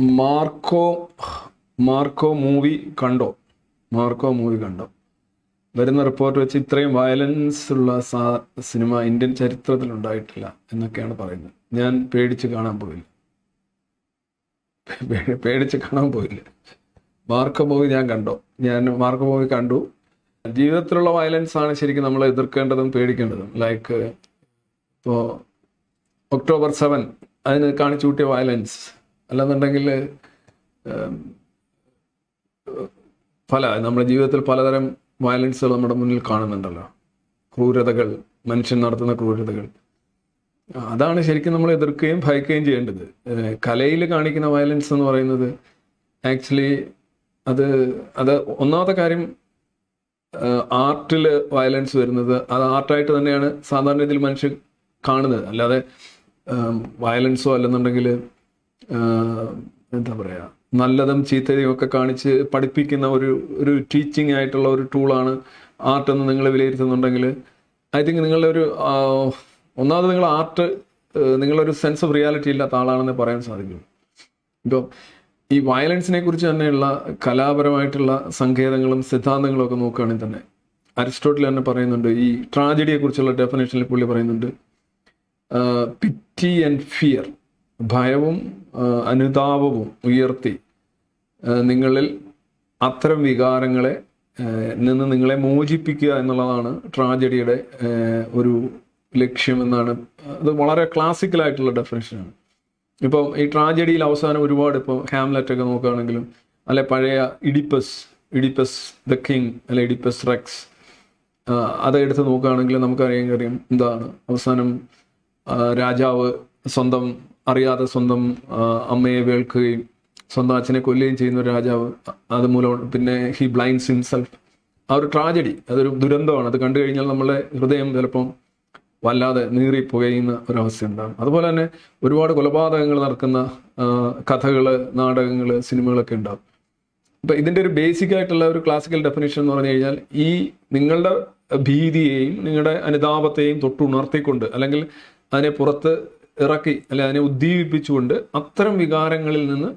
Marco Marco movie കണ്ടോ? Marco movie കണ്ടോ? വരുന്ന റിപ്പോർട്ട് വെച്ച് ഇത്രയും വയലൻസ് ഉള്ള സാ സിനിമ ഇന്ത്യൻ ചരിത്രത്തിൽ ഉണ്ടായിട്ടില്ല എന്നൊക്കെയാണ് പറയുന്നത്. ഞാൻ പേടിച്ച് കാണാൻ പോയില്ല. പേടിച്ച് കാണാൻ പോയില്ല. മാർക്കോ മൂവി ഞാൻ കണ്ടോ? ഞാൻ മാർക്കോ മൂവി കണ്ടു. ജീവിതത്തിലുള്ള വയലൻസ് ആണ് ശരിക്കും നമ്മൾ എതിർക്കേണ്ടതും പേടിക്കേണ്ടതും. ലൈക്ക് ഇപ്പോൾ ഒക്ടോബർ സെവൻ അതിന് കാണിച്ചു കൂട്ടിയ വയലൻസ് അല്ലെന്നുണ്ടെങ്കിൽ പല നമ്മുടെ ജീവിതത്തിൽ പലതരം വയലൻസുകൾ നമ്മുടെ മുന്നിൽ കാണുന്നുണ്ടല്ലോ. ക്രൂരതകൾ മനുഷ്യൻ നടത്തുന്ന ക്രൂരതകൾ. അതാണ് ശരിക്കും നമ്മൾ എതിർക്കുകയും ഭയക്കുകയും ചെയ്യേണ്ടത്. കലയിൽ കാണിക്കുന്ന വയലൻസ് എന്ന് പറയുന്നത് ആക്ച്വലി അത് അത് ഒന്നാമത്തെ കാര്യം ആർട്ടിൽ വയലൻസ് വരുന്നത് അത് ആർട്ടായിട്ട് തന്നെയാണ് സാധാരണ രീതിയിൽ മനുഷ്യർ കാണുന്നത്. അല്ലാതെ വയലൻസോ അല്ലെന്നുണ്ടെങ്കിൽ എന്താ പറയുക നല്ലതും ചീത്തയും ഒക്കെ കാണിച്ച് പഠിപ്പിക്കുന്ന ഒരു ഒരു ടീച്ചിങ് ആയിട്ടുള്ള ഒരു ടൂളാണ് ആർട്ട് എന്ന് നിങ്ങൾ വിലയിരുത്തുന്നുണ്ടെങ്കിൽ ഐ തിങ്ക് നിങ്ങളുടെ ഒരു ഒന്നാമത് നിങ്ങൾ ആർട്ട് നിങ്ങളൊരു സെൻസ് ഓഫ് റിയാലിറ്റി ഇല്ലാത്ത ആളാണെന്ന് പറയാൻ സാധിക്കും. ഇപ്പോൾ ഈ വയലൻസിനെ കുറിച്ച് തന്നെയുള്ള കലാപരമായിട്ടുള്ള സങ്കേതങ്ങളും സിദ്ധാന്തങ്ങളും ഒക്കെ നോക്കുകയാണെങ്കിൽ തന്നെ അരിസ്റ്റോട്ടിൽ തന്നെ പറയുന്നുണ്ട് ഈ ട്രാജഡിയെ കുറിച്ചുള്ള ഡെഫിനേഷനിൽ പുള്ളി പറയുന്നുണ്ട് പിറ്റി ആൻഡ് ഫിയർ ഭയവും അനുതാപവും ഉയർത്തി നിങ്ങളിൽ അത്തരം വികാരങ്ങളെ നിന്ന് നിങ്ങളെ മോചിപ്പിക്കുക എന്നുള്ളതാണ് ട്രാജഡിയുടെ ഒരു ഒരു ലക്ഷ്യമെന്നാണ്. അത് വളരെ ക്ലാസിക്കലായിട്ടുള്ള ഡെഫിനേഷനാണ്. ഇപ്പം ഈ ട്രാജഡിയിൽ അവസാനം ഒരുപാട് ഇപ്പോൾ ഹാംലെറ്റ് ഒക്കെ നോക്കുകയാണെങ്കിലും അല്ലെ പഴയ ഇഡിപ്പസ് ഇഡിപ്പസ് ദ കിങ് അല്ലെ ഇഡിപ്പസ് റെക്സ് അത് എടുത്ത് നോക്കുകയാണെങ്കിൽ നമുക്കറിയാൻ കഴിയും എന്താണ് അവസാനം രാജാവ് സ്വന്തം അറിയാതെ സ്വന്തം അമ്മയെ വേൾക്കുകയും സ്വന്തം അച്ഛനെ കൊല്ലുകയും ചെയ്യുന്ന ഒരു രാജാവ് അതുമൂലം പിന്നെ ഹി ബ്ലൈൻഡ്സ് ഹിംസെൽഫ് ആ ഒരു ട്രാജഡി അതൊരു ദുരന്തമാണ്. അത് കണ്ടു കഴിഞ്ഞാൽ നമ്മളെ ഹൃദയം ചിലപ്പം വല്ലാതെ നീറി പുകയുന്ന ഒരവസ്ഥ ഉണ്ടാകും. അതുപോലെ തന്നെ ഒരുപാട് കൊലപാതകങ്ങൾ നടക്കുന്ന കഥകൾ നാടകങ്ങൾ സിനിമകളൊക്കെ ഉണ്ടാകും. അപ്പൊ ഇതിന്റെ ഒരു ബേസിക് ആയിട്ടുള്ള ഒരു ക്ലാസിക്കൽ ഡെഫിനേഷൻ എന്ന് പറഞ്ഞു കഴിഞ്ഞാൽ ഈ നിങ്ങളുടെ ഭീതിയെയും നിങ്ങളുടെ അനുതാപത്തെയും തൊട്ടുണർത്തിക്കൊണ്ട് അല്ലെങ്കിൽ അതിനെ പുറത്ത് ഇറക്കി അല്ലെ അതിനെ ഉദ്ദീപിപ്പിച്ചുകൊണ്ട് അത്തരം വികാരങ്ങളിൽ നിന്ന്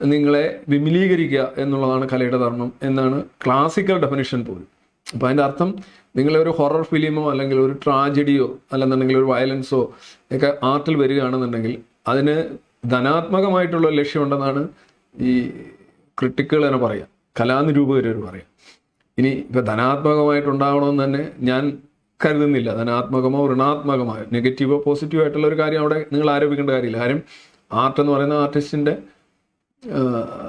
നിങ്ങളെ വിമിലീകരിക്കുക എന്നുള്ളതാണ് കലയുടെ ധർമ്മം എന്നാണ് ക്ലാസിക്കൽ ഡെഫിനേഷൻ പോലും. അപ്പോൾ അതിന്റെ അർത്ഥം നിങ്ങളെ ഒരു ഹൊറർ ഫിലിമോ അല്ലെങ്കിൽ ഒരു ട്രാജഡിയോ അല്ലെന്നുണ്ടെങ്കിൽ ഒരു വയലൻസോ ഒക്കെ ആർട്ടിൽ വരികയാണെന്നുണ്ടെങ്കിൽ അതിന് ധനാത്മകമായിട്ടുള്ള ലക്ഷ്യമുണ്ടെന്നാണ് ഈ ക്രിട്ടിക്കുകൾ തന്നെ പറയുക കലാനിരൂപകർ പറയാം ഇനി ഇപ്പം ധനാത്മകമായിട്ടുണ്ടാവണമെന്ന് തന്നെ ഞാൻ കരുതുന്നില്ല. ധനാത്മകമോ ഋണാത്മകമോ നെഗറ്റീവോ പോസിറ്റീവോ ആയിട്ടുള്ള ഒരു കാര്യം അവിടെ നിങ്ങൾ ആരോപിക്കേണ്ട കാര്യമില്ല. കാര്യം ആർട്ട് എന്ന് പറയുന്ന ആർട്ടിസ്റ്റിന്റെ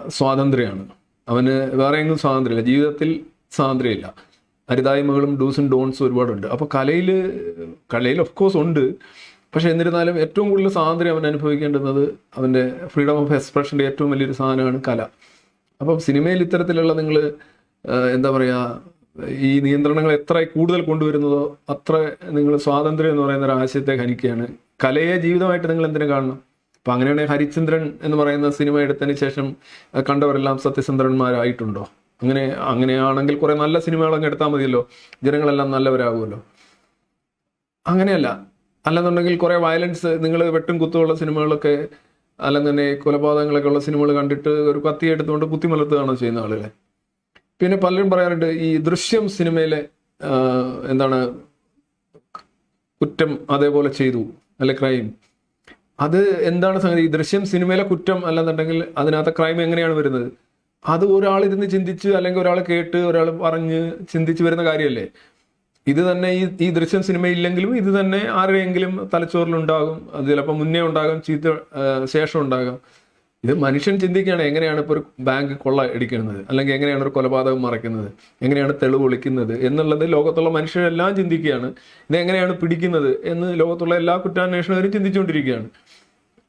സ്വാതന്ത്ര്യമാണ്. അവന് വേറെ എങ്കിലും സ്വാതന്ത്ര്യമില്ല. ജീവിതത്തിൽ സ്വാതന്ത്ര്യമില്ല. അരുതായ്മകളും ഡൂസും ഡോൺസും ഒരുപാടുണ്ട്. അപ്പോൾ കലയിൽ കലയിൽ ഓഫ് കോഴ്സ് ഉണ്ട്. പക്ഷേ എന്നിരുന്നാലും ഏറ്റവും കൂടുതൽ സ്വാതന്ത്ര്യം അവൻ അനുഭവിക്കേണ്ടുന്നത് അവന്റെ ഫ്രീഡം ഓഫ് എക്സ്പ്രഷന്റെ ഏറ്റവും വലിയൊരു സാധനമാണ് കല. അപ്പം സിനിമയിൽ ഇത്തരത്തിലുള്ള നിങ്ങൾ എന്താ പറയുക ഈ നിയന്ത്രണങ്ങൾ എത്ര കൂടുതൽ കൊണ്ടുവരുന്നതോ അത്ര നിങ്ങൾ സ്വാതന്ത്ര്യം എന്ന് പറയുന്ന ഒരു ആശയത്തെ ഹനിക്കുകയാണ്. കലയെ ജീവിതമായിട്ട് നിങ്ങൾ എന്തിനു കാണണം? അപ്പൊ അങ്ങനെയാണെങ്കിൽ ഹരിചന്ദ്രൻ എന്ന് പറയുന്ന സിനിമ എടുത്തതിന് ശേഷം കണ്ടവരെല്ലാം സത്യസന്ദ്രന്മാരായിട്ടുണ്ടോ അങ്ങനെ അങ്ങനെയാണെങ്കിൽ കുറെ നല്ല സിനിമകളൊക്കെ എടുത്താൽ മതിയല്ലോ. ജനങ്ങളെല്ലാം നല്ലവരാകുമല്ലോ. അങ്ങനെയല്ല. അല്ലെന്നുണ്ടെങ്കിൽ കുറെ വയലൻസ് നിങ്ങൾ വെട്ടും കുത്തുമുള്ള സിനിമകളൊക്കെ അല്ലെന്നെ കൊലപാതകങ്ങളൊക്കെ ഉള്ള സിനിമകൾ കണ്ടിട്ട് ഒരു കത്തി എടുത്തുകൊണ്ട് കുത്തിമലത്തുകയാണോ ചെയ്യുന്ന ആളുകളെ? പിന്നെ പലരും പറയാറുണ്ട് ഈ ദൃശ്യം സിനിമയിലെ എന്താണ് കുറ്റം അതേപോലെ ചെയ്തു അല്ലെ ക്രൈം. അത് എന്താണ് സംഗതി? ദൃശ്യം സിനിമയിലെ കുറ്റം അല്ലെന്നുണ്ടെങ്കിൽ അതിനകത്തെ ക്രൈം എങ്ങനെയാണ് വരുന്നത്? അത് ഒരാൾ ഇരുന്ന് ചിന്തിച്ച് അല്ലെങ്കിൽ ഒരാൾ കേട്ട് ഒരാൾ പറഞ്ഞ് ചിന്തിച്ച് വരുന്ന കാര്യമല്ലേ? ഇത് തന്നെ ഈ ഈ ദൃശ്യം സിനിമ ഇല്ലെങ്കിലും ഇത് തന്നെ ആരുടെയെങ്കിലും തലച്ചോറിലുണ്ടാകും. അത് ചിലപ്പോൾ മുന്നേ ഉണ്ടാകും ചീത്ത ശേഷം ഉണ്ടാകാം. ഇത് മനുഷ്യൻ ചിന്തിക്കുകയാണ് എങ്ങനെയാണ് ഇപ്പോൾ ഒരു ബാങ്ക് കൊള്ള ഇടിക്കുന്നത് അല്ലെങ്കിൽ എങ്ങനെയാണ് ഒരു കൊലപാതകം മറയ്ക്കുന്നത്? എങ്ങനെയാണ് തെളിവ് ഒളിക്കുന്നത് എന്നുള്ളത് ലോകത്തുള്ള മനുഷ്യരെല്ലാം ചിന്തിക്കുകയാണ്. ഇത് എങ്ങനെയാണ് പിടിക്കുന്നത് എന്ന് ലോകത്തുള്ള എല്ലാ കുറ്റാന്വേഷകരും ചിന്തിച്ചുകൊണ്ടിരിക്കുകയാണ്.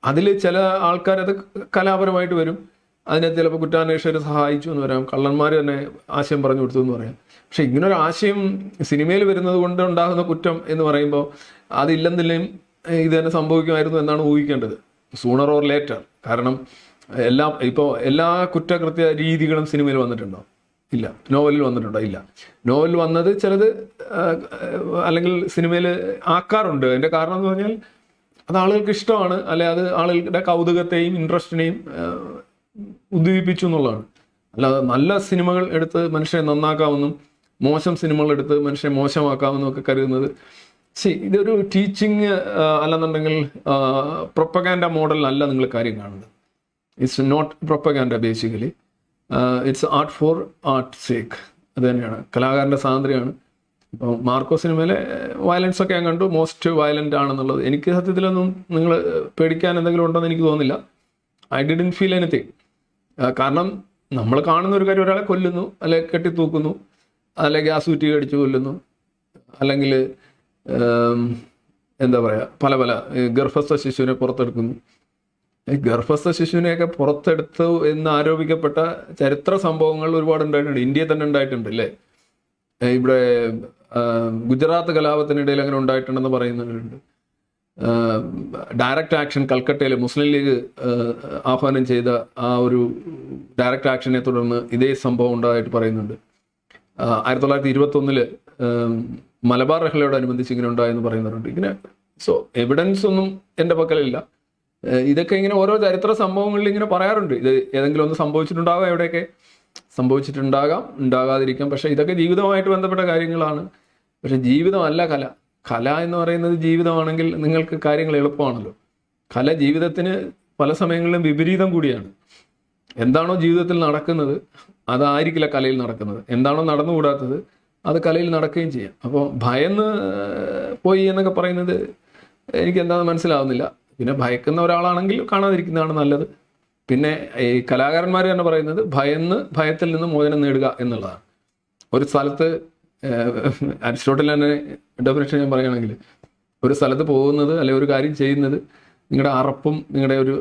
അതിൽ ചില ആൾക്കാർ അത് കലാപരമായിട്ട് വരും. അതിനെ ചിലപ്പോൾ കുറ്റാന്വേഷകർ സഹായിച്ചു എന്ന് പറയാം. കള്ളന്മാർ തന്നെ ആശയം പറഞ്ഞു കൊടുത്തു എന്ന് പറയാം. പക്ഷെ ഇങ്ങനൊരു ആശയം സിനിമയിൽ വരുന്നത് കൊണ്ട് ഉണ്ടാകുന്ന കുറ്റം എന്ന് പറയുമ്പോൾ അതില്ലെന്നില്ലേയും ഇത് തന്നെ സംഭവിക്കുമായിരുന്നു എന്നാണ് ഊഹിക്കേണ്ടത്. സൂണർ ഓർ ലേറ്റർ കാരണം എല്ലാ ഇപ്പോൾ എല്ലാ കുറ്റകൃത്യ രീതികളും സിനിമയിൽ വന്നിട്ടുണ്ടോ? ഇല്ല. നോവലിൽ വന്നിട്ടുണ്ടോ? ഇല്ല. നോവലിൽ വന്നത് ചിലത് അല്ലെങ്കിൽ സിനിമയിൽ ആക്കാറുണ്ട്. അതിന്റെ കാരണം എന്ന് പറഞ്ഞാൽ അത് ആളുകൾക്ക് ഇഷ്ടമാണ്. അല്ലെ അത് ആളുകളുടെ കൗതുകത്തെയും ഇൻട്രസ്റ്റിനെയും ഉദ്ദീപിച്ചു എന്നുള്ളതാണ്. അല്ലാതെ നല്ല സിനിമകൾ എടുത്ത് മനുഷ്യനെ നന്നാക്കാമെന്നും മോശം സിനിമകൾ എടുത്ത് മനുഷ്യനെ മോശമാക്കാമെന്നും ഒക്കെ കരുതുന്നത് സി ഇതൊരു ടീച്ചിങ് അല്ലെന്നുണ്ടെങ്കിൽ പ്രൊപ്പഗാൻഡ മോഡലിനല്ല നിങ്ങൾ കാര്യം കാണുന്നത്. It's not propaganda basically it's art for art sake അത് തന്നെയാണ്. കലാകാരന്റെ സ്വാതന്ത്ര്യമാണ്. ഇപ്പം മാർക്കോ സിനിമയിലെ വയലൻസ് ഒക്കെ ഞാൻ കണ്ടു. മോസ്റ്റ് വയലന്റ് ആണെന്നുള്ളത്. എനിക്ക് സത്യത്തിലൊന്നും നിങ്ങൾ പേടിക്കാൻ എന്തെങ്കിലും ഉണ്ടെന്ന് എനിക്ക് തോന്നുന്നില്ല. ഐ ഡിഡൻ ഫീൽ എനിത്തിങ് കാരണം നമ്മൾ കാണുന്ന ഒരു കാര്യം ഒരാളെ കൊല്ലുന്നു അല്ലെ കെട്ടിത്തൂക്കുന്നു അല്ലെങ്കിൽ ഗ്യാസ് ഊറ്റി അടിച്ച് കൊല്ലുന്നു അല്ലെങ്കിൽ എന്താ പറയുക പല പല ഗർഭസ്ഥ ശിശുവിനെ പുറത്തെടുക്കുന്നു. ഗർഭസ്ഥ ശിശുവിനെയൊക്കെ പുറത്തെടുത്തു എന്ന് ആരോപിക്കപ്പെട്ട ചരിത്ര സംഭവങ്ങൾ ഒരുപാട് ഉണ്ടായിട്ടുണ്ട്. ഇന്ത്യയിൽ തന്നെ ഉണ്ടായിട്ടുണ്ട് അല്ലേ? ഇവിടെ ഗുജറാത്ത് കലാപത്തിനിടയിൽ അങ്ങനെ ഉണ്ടായിട്ടുണ്ടെന്ന് പറയുന്നുണ്ട്. ഡയറക്റ്റ് ആക്ഷൻ കൽക്കട്ടയിൽ മുസ്ലിം ലീഗ് ആഹ്വാനം ചെയ്ത ആ ഒരു ഡയറക്റ്റ് ആക്ഷനെ തുടർന്ന് ഇതേ സംഭവം ഉണ്ടായിട്ട് പറയുന്നുണ്ട്. ആയിരത്തി തൊള്ളായിരത്തി ഇരുപത്തി ഒന്നിൽ മലബാർ റഹ്ലയോടനുബന്ധിച്ച് ഇങ്ങനെ ഉണ്ടായെന്ന് പറയുന്നവരുണ്ട്. ഇങ്ങനെ സോ എവിഡൻസ് ഒന്നും എന്റെ പക്കലില്ല. ഇതൊക്കെ ഇങ്ങനെ ഓരോ ചരിത്ര സംഭവങ്ങളിൽ ഇങ്ങനെ പറയാറുണ്ട്. ഇത് ഏതെങ്കിലും ഒന്ന് സംഭവിച്ചിട്ടുണ്ടാകാം എവിടെയൊക്കെ സംഭവിച്ചിട്ടുണ്ടാകാം ഉണ്ടാകാതിരിക്കാം. പക്ഷേ ഇതൊക്കെ ജീവിതമായിട്ട് ബന്ധപ്പെട്ട കാര്യങ്ങളാണ്. പക്ഷെ ജീവിതമല്ല കല. കല എന്ന് പറയുന്നത് ജീവിതമാണെങ്കിൽ നിങ്ങൾക്ക് കാര്യങ്ങൾ എളുപ്പമാണല്ലോ. കല ജീവിതത്തിന് പല സമയങ്ങളിലും വിപരീതം കൂടിയാണ്. എന്താണോ ജീവിതത്തിൽ നടക്കുന്നത് അതായിരിക്കില്ല കലയിൽ നടക്കുന്നത്. എന്താണോ നടന്നുകൂടാത്തത് അത് കലയിൽ നടക്കുകയും ചെയ്യാം. അപ്പോൾ ഭയന്ന് പോയി എന്നൊക്കെ പറയുന്നത് എനിക്ക് എന്താണെന്ന് മനസ്സിലാവുന്നില്ല. പിന്നെ ഭയക്കുന്ന ഒരാളാണെങ്കിൽ കാണാതിരിക്കുന്നതാണ് നല്ലത്. പിന്നെ ഈ കലാകാരന്മാർ തന്നെ പറയുന്നത് ഭയന്ന് ഭയത്തിൽ നിന്ന് മോചനം നേടുക എന്നുള്ളതാണ്. ഒരു സ്ഥലത്ത് അരിസ്റ്റോട്ടിൽ തന്നെ ഡെഫിനേഷൻ ഞാൻ പറയുകയാണെങ്കിൽ ഒരു സ്ഥലത്ത് പോകുന്നത് അല്ലെങ്കിൽ ഒരു കാര്യം ചെയ്യുന്നത് നിങ്ങളുടെ അറപ്പും നിങ്ങളുടെ ഒരു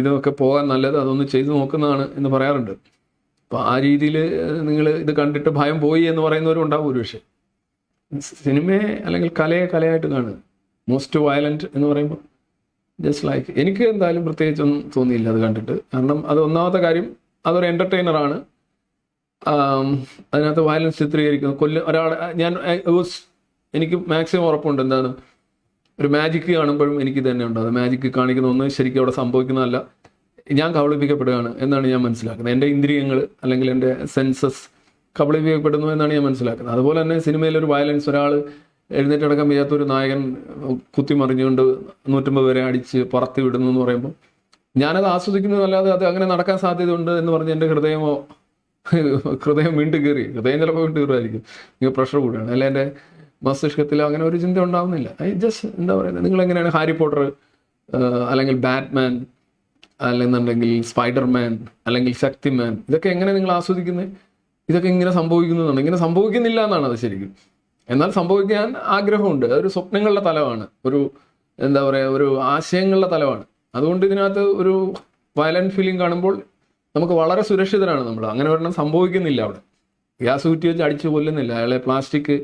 ഇതൊക്കെ പോകാൻ നല്ലത് അതൊന്ന് ചെയ്തു നോക്കുന്നതാണ് എന്ന് പറയാറുണ്ട്. അപ്പോൾ ആ രീതിയിൽ നിങ്ങൾ ഇത് കണ്ടിട്ട് ഭയം പോയി എന്ന് പറയുന്നവരും ഉണ്ടാവും ഒരു പക്ഷേ സിനിമയെ അല്ലെങ്കിൽ കലയെ കലയായിട്ട് കാണുക. മോസ്റ്റ് വയലന്റ് എന്ന് പറയുമ്പോൾ ജസ്റ്റ് ലൈക്ക് എനിക്ക് എന്തായാലും പ്രത്യേകിച്ചൊന്നും തോന്നിയില്ല അത് കണ്ടിട്ട്. കാരണം അത് ഒന്നാമത്തെ കാര്യം അതൊരു എന്റർടൈനറാണ് അതിനകത്ത് വയലൻസ് ചിത്രീകരിക്കുന്നു. കൊല്ല ഒരാൾ ഞാൻ എനിക്ക് മാക്സിമം ഉറപ്പുണ്ട്. എന്താണ്? ഒരു മാജിക്ക് കാണുമ്പോഴും എനിക്ക് തന്നെ ഉണ്ട്. അത് മാജിക്ക് കാണിക്കുന്ന ഒന്ന് ശരിക്കും അവിടെ സംഭവിക്കുന്നതല്ല. ഞാൻ കബളിപ്പിക്കപ്പെടുകയാണ് എന്നാണ് ഞാൻ മനസ്സിലാക്കുന്നത്. എന്റെ ഇന്ദ്രിയങ്ങൾ അല്ലെങ്കിൽ എന്റെ സെൻസസ് കബളിപ്പിക്കപ്പെടുന്നു എന്നാണ് ഞാൻ മനസ്സിലാക്കുന്നത്. അതുപോലെ തന്നെ സിനിമയിൽ ഒരു വയലൻസ് ഒരാൾ എഴുന്നേറ്റടക്കം വയ്യാത്ത ഒരു നായകൻ കുത്തിമറിഞ്ഞുകൊണ്ട് നൂറ്റമ്പത് വരെ അടിച്ച് പറത്തി വിടുന്നു എന്ന് പറയുമ്പോൾ ഞാനത് ആസ്വദിക്കുന്നതല്ലാതെ അത് അങ്ങനെ നടക്കാൻ സാധ്യതയുണ്ട് എന്ന് പറഞ്ഞ് എന്റെ ഹൃദയമോ ഹൃദയം വീണ്ടും കയറി ഹൃദയം ചിലപ്പോൾ വീണ്ടും കയറുമായിരിക്കും നിങ്ങൾ പ്രഷർ കൂടുകയാണ് അല്ലെ എന്റെ മസ്തിഷ്കത്തിൽ അങ്ങനെ ഒരു ചിന്ത ഉണ്ടാവുന്നില്ല. ഐ ജസ്റ്റ് എന്താ പറയുന്നത്? നിങ്ങൾ എങ്ങനെയാണ് ഹാരി പോട്ടർ അല്ലെങ്കിൽ ബാറ്റ്മാൻ അല്ലെന്നുണ്ടെങ്കിൽ സ്പൈഡർമാൻ അല്ലെങ്കിൽ ശക്തിമാൻ ഇതൊക്കെ എങ്ങനെ നിങ്ങൾ ആസ്വദിക്കുന്നത് ഇതൊക്കെ ഇങ്ങനെ സംഭവിക്കുന്നതാണ് ഇങ്ങനെ സംഭവിക്കുന്നില്ല എന്നാണ് അത് ശരിക്കും. എന്നാൽ സംഭവിക്കാൻ ആഗ്രഹമുണ്ട്. അതൊരു സ്വപ്നങ്ങളുടെ തലമാണ് ഒരു എന്താ പറയുക ഒരു ആശയങ്ങളുടെ തലമാണ് അതുകൊണ്ട് ഇതിനകത്ത് ഒരു വയലന്റ് ഫീലിംഗ് കാണുമ്പോൾ നമുക്ക് വളരെ സുരക്ഷിതരാണ് നമ്മൾ. അങ്ങനെ ഒരെണ്ണം സംഭവിക്കുന്നില്ല അവിടെ. ഗ്യാസ് കുറ്റി വെച്ച് അടിച്ചു കൊല്ലുന്നില്ല. അയാളെ പ്ലാസ്റ്റിക്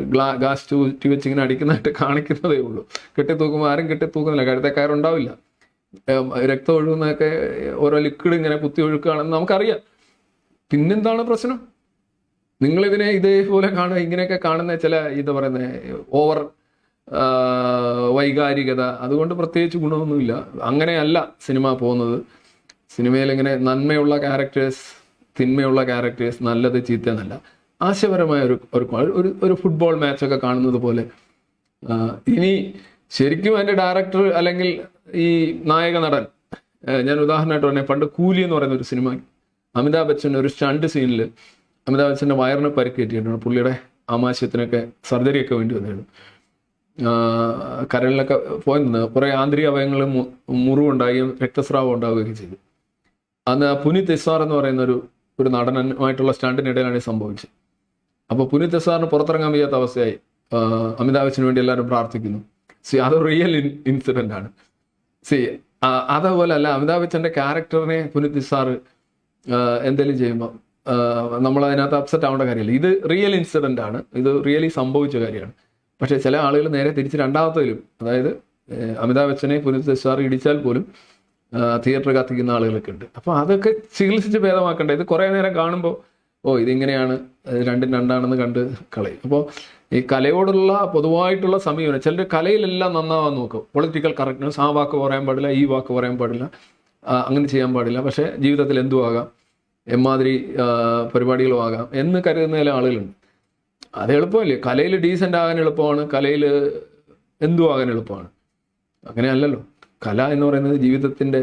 ഗ്ലാ ഗ്യാസ് കുറ്റി വെച്ച് ഇങ്ങനെ അടിക്കുന്നതായിട്ട് കാണിക്കുന്നതേ ഉള്ളൂ. കെട്ടിത്തൂക്കുമ്പോൾ ആരും കെട്ടിത്തൂക്കുന്നില്ല. ഏം, രക്തം ഒഴുകുന്നതൊക്കെ ഓരോ ലിക്വിഡ് ഇങ്ങനെ കുത്തി ഒഴുക്കുകയാണെന്ന് നമുക്കറിയാം. പിന്നെന്താണ് പ്രശ്നം? നിങ്ങളിതിനെ ഇതേപോലെ കാണുക ഇങ്ങനെയൊക്കെ കാണുന്ന ചില ഇത് പറയുന്ന ഓവർ വൈകാരികത അതുകൊണ്ട് പ്രത്യേകിച്ച് ഗുണമൊന്നുമില്ല. അങ്ങനെയല്ല സിനിമ പോകുന്നത്. സിനിമയിൽ ഇങ്ങനെ നന്മയുള്ള ക്യാരക്ടേഴ്സ് തിന്മയുള്ള ക്യാരക്ടേഴ്സ് നല്ലത് ചീത്ത എന്നല്ല. ആശയപരമായ ഒരു ഒരു ഒരു ഫുട്ബോൾ മാച്ചൊക്കെ കാണുന്നത് പോലെ. ഇനി ശരിക്കും അതിന്റെ ഡയറക്ടർ അല്ലെങ്കിൽ ഈ നായക നടൻ ഞാൻ ഉദാഹരണമായിട്ട് പറഞ്ഞ പണ്ട് കൂലി എന്ന് പറയുന്ന ഒരു സിനിമ അമിതാഭ് ബച്ചൻ ഒരു സ്റ്റണ്ട് സീനിൽ അമിതാഭ് ബച്ചന്റെ വയറിന് പരിക്കേറ്റിട്ടുണ്ട്. പുള്ളിയുടെ ആമാശയത്തിനൊക്കെ സർജറി ഒക്കെ വേണ്ടി വന്നിരുന്നു. കരളിലൊക്കെ പോയി നിന്ന് കുറേ ആന്തരിക അവയങ്ങൾ മുറിവുണ്ടാകുകയും രക്തസ്രാവം ഉണ്ടാവുകയൊക്കെ ചെയ്തു. അന്ന് പുനീത് എസ്ആർ എന്ന് പറയുന്ന ഒരു ഒരു നടനുമായിട്ടുള്ള സ്റ്റാൻഡിനിടയിലാണ് സംഭവിച്ചത്. അപ്പോൾ പുനീത് എസ്ആറിന് പുറത്തിറങ്ങാൻ വയ്യാത്ത അവസ്ഥയായി. അമിതാഭ് ബച്ചന് വേണ്ടി എല്ലാവരും പ്രാർത്ഥിക്കുന്നു. സി അത് റിയൽ ഇൻസിഡന്റ് ആണ്. സി അതേപോലെ അല്ല അമിതാഭ് ബച്ചന്റെ ക്യാരക്ടറിനെ പുനിത് സാറ് എന്തെങ്കിലും ചെയ്യുമ്പോൾ നമ്മൾ അതിനകത്ത് അപ്സെറ്റ് ആവേണ്ട കാര്യമില്ല. ഇത് റിയൽ ഇൻസിഡന്റ് ആണ്. ഇത് റിയലി സംഭവിച്ച കാര്യമാണ്. പക്ഷേ ചില ആളുകൾ നേരെ തിരിച്ച് രണ്ടാമത്തേലും അതായത് അമിതാഭ് ബച്ചനെ പുനിത് എസ്ആർ ഇടിച്ചാൽ പോലും തിയേറ്റർ കത്തിക്കുന്ന ആളുകളൊക്കെ ഉണ്ട്. അപ്പോൾ അതൊക്കെ ചികിത്സിച്ച് ഭേദമാക്കേണ്ട? ഇത് കുറേ നേരം കാണുമ്പോൾ ഓ ഇതിങ്ങനെയാണ് രണ്ടും രണ്ടാണെന്ന് കണ്ട് കളയും. അപ്പോൾ ഈ കലയോടുള്ള പൊതുവായിട്ടുള്ള സമീപനം ചിലർ കലയിലെല്ലാം നന്നാവാൻ നോക്കും. പൊളിറ്റിക്കൽ കറക്റ്റ്നസ് ആ വാക്ക് പറയാൻ പാടില്ല ഈ വാക്ക് പറയാൻ പാടില്ല അങ്ങനെ ചെയ്യാൻ പാടില്ല. പക്ഷേ ജീവിതത്തിൽ എന്തും ആകാം എമ്മാതിരി പരിപാടികളും ആകാം എന്ന് കരുതുന്ന ചില ആളുകളുണ്ട്. അത് എളുപ്പമല്ലേ? കലയിൽ ഡീസന്റ് ആകാൻ എളുപ്പമാണ് കലയിൽ എന്തും ആകാൻ എളുപ്പമാണ്. അങ്ങനെയല്ലല്ലോ. കല എന്ന് പറയുന്നത് ജീവിതത്തിന്റെ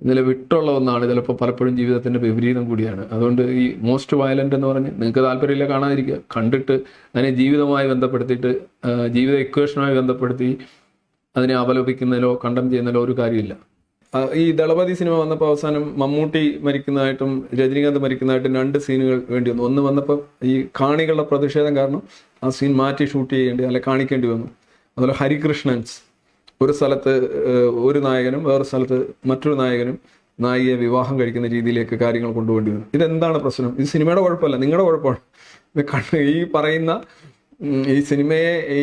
ഇതിൽ വിട്ടുള്ള ഒന്നാണ്. ചിലപ്പോൾ പലപ്പോഴും ജീവിതത്തിന്റെ വിപരീതം കൂടിയാണ്. അതുകൊണ്ട് ഈ മോസ്റ്റ് വയലന്റ് എന്ന് പറഞ്ഞ് നിങ്ങൾക്ക് താല്പര്യമില്ല കാണാതിരിക്കുക. കണ്ടിട്ട് അതിനെ ജീവിതമായി ബന്ധപ്പെടുത്തിയിട്ട് ജീവിത ഇക്വേഷനുമായി ബന്ധപ്പെടുത്തി അതിനെ അപലപിക്കുന്നതിലോ കണ്ടം ചെയ്യുന്നതിലോ ഒരു കാര്യമില്ല. ഈ ദളപതി സിനിമ വന്നപ്പോൾ അവസാനം മമ്മൂട്ടി മരിക്കുന്നതായിട്ടും രജനീകാന്ത് മരിക്കുന്നതായിട്ടും രണ്ട് സീനുകൾ വേണ്ടി വന്നു. ഒന്ന് വന്നപ്പോൾ ഈ കാണികളുടെ പ്രതിഷേധം കാരണം ആ സീൻ മാറ്റി ഷൂട്ട് ചെയ്യേണ്ടി അല്ലെ കാണിക്കേണ്ടി വന്നു. അതുപോലെ ഹരികൃഷ്ണൻസ്. ഒരു സ്ഥലത്ത് ഒരു നായകനും വേറെ സ്ഥലത്ത് മറ്റൊരു നായകനും നായികയെ വിവാഹം കഴിക്കുന്ന രീതിയിലേക്ക് കാര്യങ്ങൾ കൊണ്ടുപോകേണ്ടി വരും ഇതെന്താണ് പ്രശ്നം? ഇത് സിനിമയുടെ കുഴപ്പമല്ല നിങ്ങളുടെ കുഴപ്പമാണ്. ഈ പറയുന്ന ഈ സിനിമയെ ഈ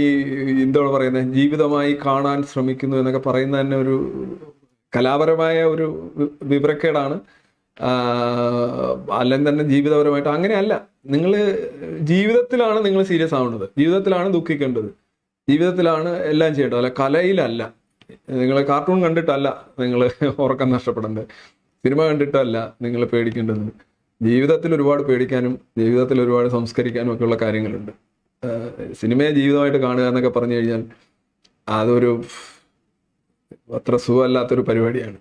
എന്താണ് പറയുന്നത് ജീവിതമായി കാണാൻ ശ്രമിക്കുന്നു എന്നൊക്കെ പറയുന്ന തന്നെ ഒരു കലാപരമായ ഒരു വിവരക്കേടാണ്. അല്ലെങ്കിൽ തന്നെ ജീവിതപരമായിട്ട് അങ്ങനെയല്ല. നിങ്ങൾ ജീവിതത്തിലാണ് നിങ്ങൾ സീരിയസ് ആവേണ്ടത് ജീവിതത്തിലാണ് ദുഃഖിക്കേണ്ടത്. ജീവിതത്തിലാണ് എല്ലാം ചെയ്യേണ്ടത്. അല്ല കലയിലല്ല. നിങ്ങൾ കാർട്ടൂൺ കണ്ടിട്ടല്ല നിങ്ങൾ ഉറക്കം നഷ്ടപ്പെടേണ്ടത്. സിനിമ കണ്ടിട്ടല്ല നിങ്ങൾ പേടിക്കേണ്ടത്. ജീവിതത്തിൽ ഒരുപാട് പേടിക്കാനും ജീവിതത്തിൽ ഒരുപാട് സംസ്കരിക്കാനും ഒക്കെ ഉള്ള കാര്യങ്ങളുണ്ട് സിനിമയെ ജീവിതമായിട്ട് കാണുക എന്നൊക്കെ പറഞ്ഞു കഴിഞ്ഞാൽ അതൊരു അത്ര സുഖമല്ലാത്തൊരു പരിപാടിയാണ്.